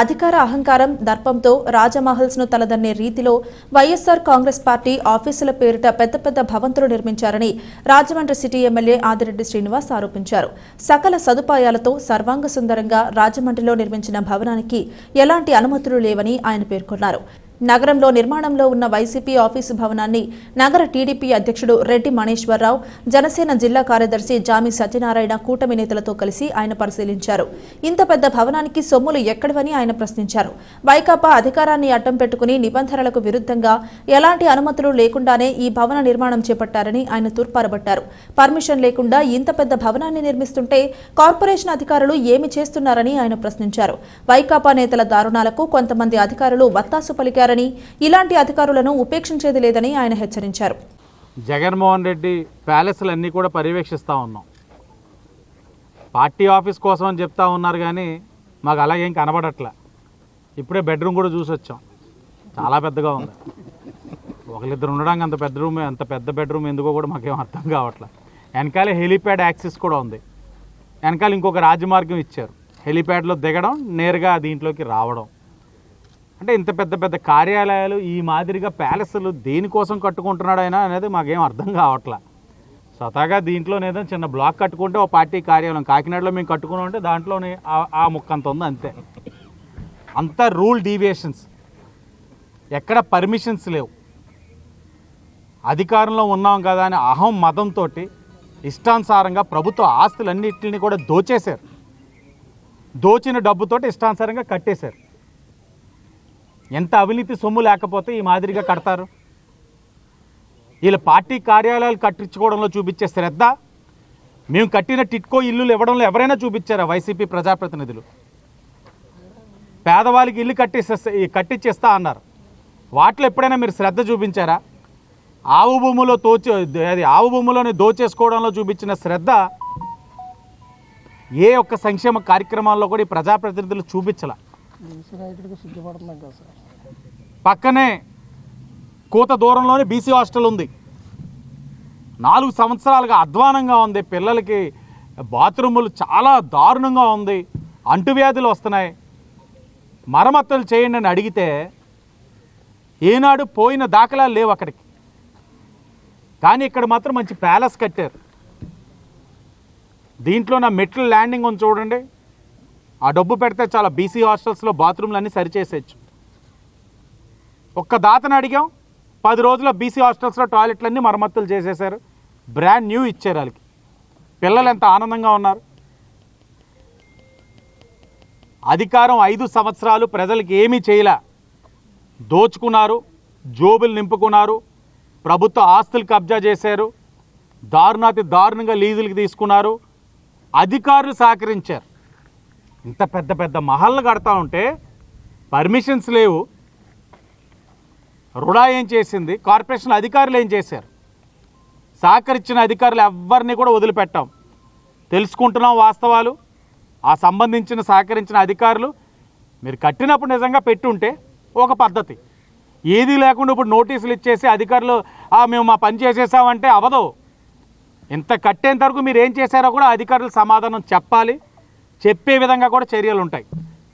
అధికార అహంకారం దర్పంతో రాజమహల్స్ను తలదన్నే రీతిలో వైఎస్సార్ కాంగ్రెస్ పార్టీ ఆఫీసుల పేరిట పెద్ద పెద్ద భవంతులు నిర్మించారని రాజమండ్రి సిటీ ఎమ్మెల్యే ఆదిరెడ్డి శ్రీనివాస్ ఆరోపించారు. సకల సదుపాయాలతో సర్వాంగ సుందరంగా రాజమండ్రిలో నిర్మించిన భవనానికి ఎలాంటి అనుమతులు లేవని ఆయన పేర్కొన్నారు. నగరంలో నిర్మాణంలో ఉన్న వైసీపీ ఆఫీసు భవనాన్ని నగర టీడీపీ అధ్యక్షుడు రెడ్డి మణేశ్వరరావు జనసేన జిల్లా కార్యదర్శి జామి సత్యనారాయణ కూటమి నేతలతో కలిసి ఆయన పరిశీలించారు. ఇంత పెద్ద భవనానికి సొమ్ములు ఎక్కడివని ఆయన ప్రశ్నించారు. వైకాపా అధికారాన్ని అడ్డం పెట్టుకుని నిబంధనలకు విరుద్ధంగా ఎలాంటి అనుమతులు లేకుండానే ఈ భవన నిర్మాణం చేపట్టారని ఆయన తూర్పారబట్టారు. పర్మిషన్ లేకుండా ఇంత పెద్ద భవనాన్ని నిర్మిస్తుంటే కార్పొరేషన్ అధికారులు ఏమి చేస్తున్నారని ఆయన ప్రశ్నించారు. వైకాపా నేతల దారుణాలకు కొంతమంది అధికారులు వత్తాసు చేశారని ఇలాంటి అధికారులను ఉపేక్షించేది లేదని ఆయన హెచ్చరించారు. జగన్మోహన్ రెడ్డి ప్యాలెస్లు అన్నీ కూడా పర్యవేక్షిస్తూ ఉన్నాం. పార్టీ ఆఫీస్ కోసం అని చెప్తా ఉన్నారు కానీ మాకు అలాగేం కనబడట్లే. ఇప్పుడే బెడ్రూమ్ కూడా చూసి వచ్చాం. చాలా పెద్దగా ఉంది. ఒకరిద్దరు ఉండడానికి అంత పెద్ద రూమ్ అంత పెద్ద బెడ్రూమ్ ఎందుకో కూడా మాకేం అర్థం కావట్లే. వెనకాల హెలీప్యాడ్ యాక్సెస్ కూడా ఉంది. వెనకాల ఇంకొక రాజమార్గం ఇచ్చారు. హెలీప్యాడ్లో దిగడం నేరుగా దీంట్లోకి రావడం. అంటే ఇంత పెద్ద పెద్ద కార్యాలయాలు ఈ మాదిరిగా ప్యాలెస్లు దేనికోసం కట్టుకుంటున్నాడు ఆయన అనేది మాకేం అర్థం కావట్లే. స్వతహాగా దీంట్లోనేదో చిన్న బ్లాక్ కట్టుకుంటే ఒక పార్టీ కార్యాలయం కాకినాడలో మేము కట్టుకుని ఉంటే దాంట్లోనే ఆ- ముక్క అంత ఉంది అంతే. అంత రూల్ డీవియేషన్స్. ఎక్కడ పర్మిషన్స్ లేవు. అధికారంలో ఉన్నాం కదా అని అహం మతంతో ఇష్టానుసారంగా ప్రభుత్వ ఆస్తులన్నింటిని కూడా దోచేశారు. దోచిన డబ్బుతోటి ఇష్టానుసారంగా కట్టేశారు. ఎంత అవినీతి సొమ్ము లేకపోతే ఈ మాదిరిగా కడతారు? వీళ్ళ పార్టీ కార్యాలయాలు కట్టించుకోవడంలో చూపించే శ్రద్ధ మేము కట్టిన టిట్కో ఇల్లులు ఇవ్వడంలో ఎవరైనా చూపించారా వైసీపీ ప్రజాప్రతినిధులు? పేదవాళ్ళకి ఇల్లు కట్టిస్తే కట్టించేస్తా అన్నారు. వాటిలో ఎప్పుడైనా మీరు శ్రద్ధ చూపించారా? ఆవు భూములో తోచి అది ఆవు భూములోని దోచేసుకోవడంలో చూపించిన శ్రద్ధ ఏ ఒక్క సంక్షేమ కార్యక్రమాల్లో కూడా ఈ ప్రజాప్రతినిధులు చూపించలే. పక్కనే కూత దూరంలోనే బీసీ హాస్టల్ ఉంది. నాలుగు సంవత్సరాలుగా అధ్వానంగా ఉంది. పిల్లలకి బాత్రూములు చాలా దారుణంగా ఉంది. అంటువ్యాధులు వస్తున్నాయి. మరమ్మతులు చేయండి అని అడిగితే ఏనాడు పోయిన దాఖలాలు లేవు అక్కడికి. కానీ ఇక్కడ మాత్రం మంచి ప్యాలెస్ కట్టారు. దీంట్లో నా మెట్ల ల్యాండింగ్ ఉంది చూడండి. ఆ డబ్బు పెడితే చాలా బీసీ హాస్టల్స్లో బాత్రూమ్లు అన్నీ సరిచేసేయచ్చు. ఒక్క దాతను అడిగాం పది రోజుల బీసీ హాస్టల్స్లో టాయిలెట్లన్నీ మరమ్మతులు చేసేసారు బ్రాండ్ న్యూ ఇచ్చారు వాళ్ళకి. పిల్లలు ఎంత ఆనందంగా ఉన్నారు. అధికారం ఐదు సంవత్సరాలు ప్రజలకు ఏమీ చేయలే. దోచుకున్నారు జోబులు నింపుకున్నారు ప్రభుత్వ ఆస్తులు కబ్జా చేశారు దారుణాతి దారుణంగా లీజులకి తీసుకున్నారు అధికారులు సహకరించారు. ఇంత పెద్ద పెద్ద మహల్లు కడతా ఉంటే పర్మిషన్స్ లేవు. రుడా ఏం చేసింది? కార్పొరేషన్ అధికారులు ఏం చేశారు? సహకరించిన అధికారులు ఎవరిని కూడా వదిలిపెట్టాం. తెలుసుకుంటున్నాం వాస్తవాలు. ఆ సంబంధించిన సహకరించిన అధికారులు మీరు కట్టినప్పుడు నిజంగా పెట్టుంటే ఒక పద్ధతి. ఏది లేకుండా ఇప్పుడు నోటీసులు ఇచ్చేసి అధికారులు మేము మా పని చేసేసామంటే అవదు. ఇంత కట్టేంత వరకు మీరు ఏం చేశారో కూడా అధికారులు సమాధానం చెప్పాలి. చెప్పే విధంగా కూడా చర్యలు ఉంటాయి